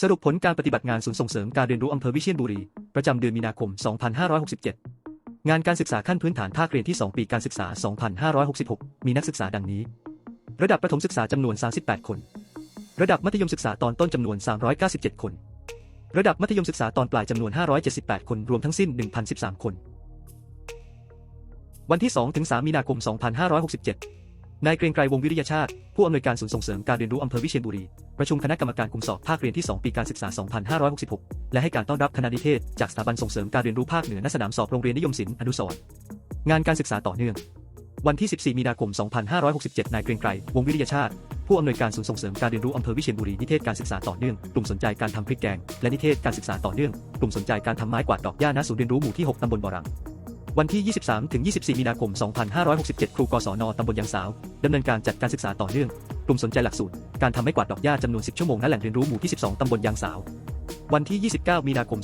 สรุปผลการปฏิบัติงานศูนย์ส่งเสริมการเรียนรู้อำเภอวิเชียรบุรี ประจำเดือนมีนาคม 2567 งานการศึกษาขั้นพื้นฐานภาคเรียนที่ 2 ปีการศึกษา 2566 มีนักศึกษาดังนี้ ระดับประถมศึกษาจำนวน 38 คน ระดับมัธยมศึกษาตอนต้นจำนวน 397 คน ระดับมัธยมศึกษาตอนปลายจำนวน 578 คน รวมทั้งสิ้น 1,013 คน วันที่ 2 ถึง 3 มีนาคม 2567 นายเกรียงไกรวงวิริยชาติ ผู้อำนวยการศูนย์ส่งเสริมการเรียนรู้อำเภอวิเชียรบุรี ประชุมคณะกรรมการคุมสอบภาคเรียนที่ 2 ปีการศึกษา 2566 และให้การต้อนรับคณะนิเทศ จากสถาบันส่งเสริมการเรียนรู้ภาคเหนือณสนามสอบโรงเรียนนิยมศิลป์อนุสรณ์งานการศึกษาต่อเนื่อง วันที่ 14 มีนาคม 2567 นายเกรียงไกรวงวิริยชาติ ผู้อำนวยการศูนย์ส่งเสริมการเรียนรู้อำเภอวิเชียรบุรีนิเทศการศึกษาต่อเนื่อง กลุ่มสนใจการทำพริกแกง และนิเทศการศึกษาต่อเนื่อง กลุ่มสนใจการทำไม้กวาดดอกหญ้าณศูนย์เรียนรู้หมู่ที่ 6ตำบลบ่อรัง วันที่ 23 ถึง 24 มีนาคม 2567 ครูกศนตำบลยางสาว ดำเนินการจัดการศึกษาต่อเนื่อง กลุ่มสนใจหลักสูตร การทำไม้กวาดดอกหญ้าจำนวน 10 ชั่วโมงณแหล่งเรียนรู้หมู่ที่ 12 ตำบลยางสาว วันที่ 29 มีนาคม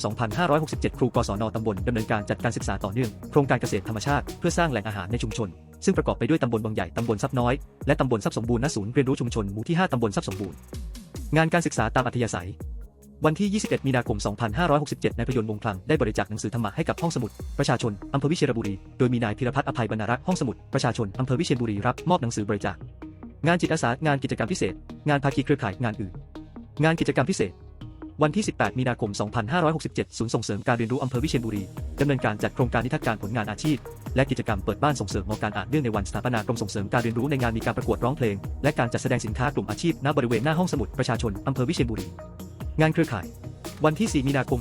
2567 ครูกศนตำบลดำเนินการจัดการศึกษาต่อเนื่อง โครงการเกษตรธรรมชาติ เพื่อสร้างแหล่งอาหารในชุมชน ซึ่งประกอบไปด้วยตำบลบางใหญ่ ตำบลทรัพย์น้อย และตำบลทรัพย์สมบูรณ์ณศูนย์เรียนรู้ชุมชนหมู่ที่ 5 ตำบลทรัพย์สมบูรณ์ งานการศึกษาตามอัธยาศัย วันที่ 21 มีนาคม 2567 นายพยนต์วงคลังได้บริจาคหนังสือธรรมะให้กับห้องสมุด ประชาชน อำเภอวิเชียรบุรี โดยมีนายพิรพัฒน์อภัยบรรณรักษ์ห้องสมุด ประชาชน อำเภอวิเชียรบุรีรับมอบหนังสือบริจาค งานจิตอาสา งานกิจกรรมพิเศษ งานภาคีเครือข่าย งานอื่น งานกิจกรรมพิเศษ วันที่ 18 มีนาคม 2567 ศูนย์ส่งเสริมการเรียนรู้อำเภอวิเชียรบุรีดำเนินการจัดโครงการนิทรรศการผลงานอาชีพ และกิจกรรมเปิดบ้านส่งเสริมมการอ่านเนื่องในวันสถาปนากรมส่งเสริมการเรียนรู้ในงานมีการประกวดร้องเพลง และการจัดแสดงสินค้ากลุ่มอาชีพณบริเวณหน้าห้องสมุดประชาชนอำเภอวิเชียรบุรี งานเครือข่าย วันที่ 4 มีนาคม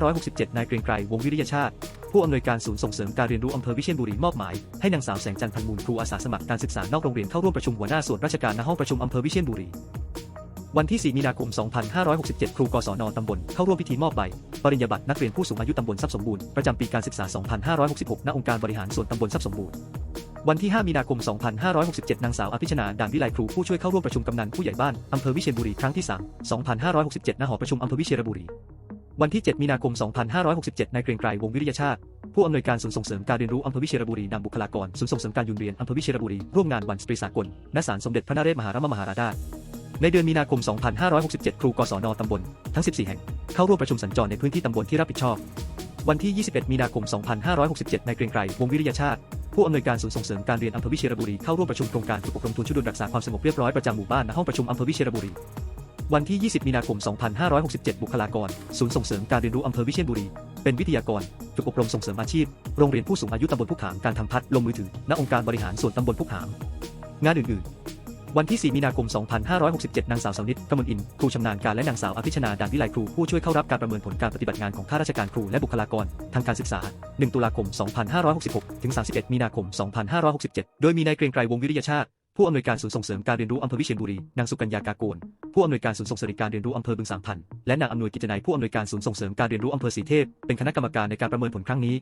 2567 นายเกรียงไกร วงศ์วิริยชาติ ผู้อำนวยการศูนย์ส่งเสริมการเรียนรู้อำเภอวิเชียรบุรีมอบหมาย ให้นางสาวแสงจันทร์พันมูลครูอาสาสมัครการศึกษานอกโรงเรียนเข้าร่วมประชุมหัวหน้าส่วนราชการณห้องประชุมอำเภอวิเชียรบุรี วันที่ 4 มีนาคม 2567 ครูกศนตำบลเข้าร่วมพิธีมอบใบ ปริญญาบัตรนักเรียนผู้สูงอายุตำบลทรัพย์สมบูรณ์ประจำปีการศึกษา 2566 ณ องค์การบริหารส่วนตำบลทรัพย์สมบูรณ์ วันที่ 5 มีนาคม 2567 นางสาวอภิชนา ด่านวิไลครูผู้ช่วยเข้าร่วมประชุมกำนันผู้ใหญ่บ้านอำเภอวิเชียรบุรีครั้งที่ 3 2567 ณ หอประชุมอำเภอวิเชียรบุรี วันที่ 7 มีนาคม 2567 นายเกรียงไกรวงวิริยชาติ ผู้อำนวยการศูนย์ส่งเสริมการเรียนรู้อำเภอวิเชียรบุรีนำบุคลากรศูนย์ส่งเสริมการยุนเรียนอำเภอวิเชียรบุรีร่วมงานวันสตรีสากลณศาลสมเด็จพระนเรศมหาราชมหาราชในเดือนมีนาคม 2567 ครูกศนตำบลทั้ง 14 แห่ง เข้าร่วมประชุมสัญจรในพื้นที่ตำบลที่รับผิดชอบ วันที่ 21 มีนาคม 2567 นายเกรียงไกรวงวิริยชาติ ผู้อำนวยการศูนย์ส่งเสริมการเรียนอำเภอวิเชียรบุรีเข้าร่วมประชุมโครงการฝึกอบรมทุนชุดดุลรักษาความสงบเรียบร้อยประจำหมู่บ้านณห้องประชุมอำเภอวิเชียรบุรีวันที่ 20 มีนาคม 2567 บุคลากร ศูนย์ส่งเสริมการเรียนรู้อำเภอวิเชียรบุรี เป็นวิทยากร ฝึกอบรมส่งเสริมอาชีพ โรงเรียนผู้สูงอายุตำบลพุกขาม การทำพัดลมมือถือ ณ องค์การบริหารส่วนตำบลพุกขาม งานอื่น ๆ วันที่ 4 มีนาคม 2567 นางสาวสาวนิตกมลอิน ครูชำนาญการและนางสาวอภิชนาดานวิไลครูผู้ช่วยเข้ารับการประเมินผลการปฏิบัติงานของข้าราชการครูและบุคลากร ทางการศึกษา 1 ตุลาคม 2566 ถึง 31 มีนาคม 2567 โดยมีนายเกรียงไกรวงวิริยชาติ ผู้อำนวยการศูนย์ส่งเสริมการเรียนรู้อำเภอวิเชียรบุรี นางสุกัญญากาโกนผู้อำนวยการศูนย์ส่งเสริมการเรียนรู้อำเภอบึงสามพัน และนางอำนวยกิจนัยผู้อำนวยการศูนย์ส่งเสริมการเรียนรู้อำเภอสีเทพ เป็นคณะกรรมการในการประเมินผลครั้งนี้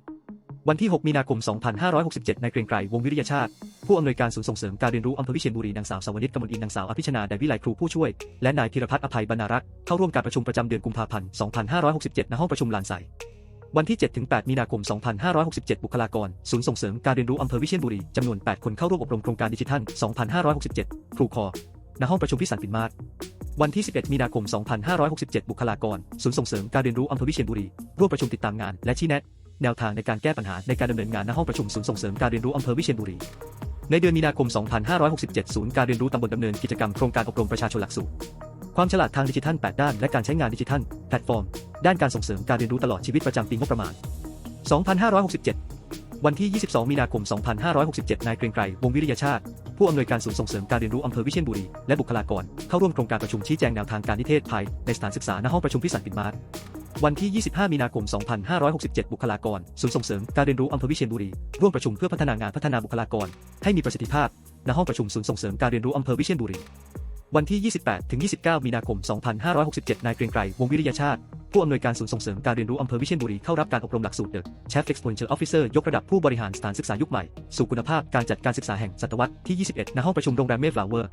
วันที่ 6 มีนาคม 2567 นายเกรียงไกร วงวิริยชาติ ผู้อำนวยการศูนย์ส่งเสริมการเรียนรู้อำเภอวิเชียรบุรี นางสาวสวนิตกมลอิน นางสาวอภิชนา แดวิไลครูผู้ช่วย และนายพิรพัฒน์อภัยบรรณรักษ์ เข้าร่วมการประชุมประจำเดือนกุมภาพันธ์ 2567 ณ ห้องประชุมลานใส วันที่ 7-8 มีนาคม 2567 บุคลากร ศูนย์ส่งเสริมการเรียนรู้อำเภอวิเชียรบุรี จำนวน 8 คนเข้าร่วมอบรมโครงการดิจิทัล 2567 ครูคอ ณ ห้องประชุมพิสันปินมาศวันที่ 11 มีนาคม 2567 บุคลากร ศูนย์ส่งเสริมการเรียนรู้อำเภอวิเชียรบุรี ร่วมประชุมติดตามงาน และชี้แนะ แนวทางในการแก้ปัญหาในการดำเนินงานณห้องประชุมศูนย์ส่งเสริมการเรียนรู้อำเภอวิเชียรบุรี ในเดือนมีนาคม 2567 ศูนย์การเรียนรู้ตำบลดำเนินกิจกรรมโครงการอบรมประชาชนหลักสูตรความฉลาดทางดิจิทัล 8 ด้าน และการใช้งานดิจิทัล แพลตฟอร์ม ด้านการส่งเสริมการเรียนรู้ตลอดชีวิตประจำปีงบประมาณ 2567 วันที่ 22 มีนาคม 2567 นายเกรียงไกร วงศ์วิริยชาติ ผู้อำนวยการศูนย์ส่งเสริมการเรียนรู้อำเภอวิเชียรบุรี และบุคลากร เข้าร่วมโครงการประชุมชี้แจงแนวทางการนิเทศภายในสถานศึกษาณห้องประชุมพิสันปินมาศ วันที่ 25 มีนาคม 2567 บุคลากร ศูนย์ส่งเสริมการเรียนรู้อำเภอวิเชียรบุรี ร่วมประชุมเพื่อพัฒนางานพัฒนาบุคลากร ให้มีประสิทธิภาพ ณ ห้องประชุมศูนย์ส่งเสริมการเรียนรู้อำเภอวิเชียรบุรี วันที่ 28 ถึง 29 มีนาคม 2567 นายเกรียงไกร วงศ์วิริยชาติ ผู้อำนวยการศูนย์ส่งเสริมการเรียนรู้อำเภอวิเชียรบุรี เข้ารับการอบรมหลักสูตร The Chief Exponential Officer ยกระดับผู้บริหารสถานศึกษายุคใหม่ สู่คุณภาพการจัดการศึกษาแห่งศตวรรษที่ 21 ณ ห้องประชุมโรงแรมเมฟลาเวอร์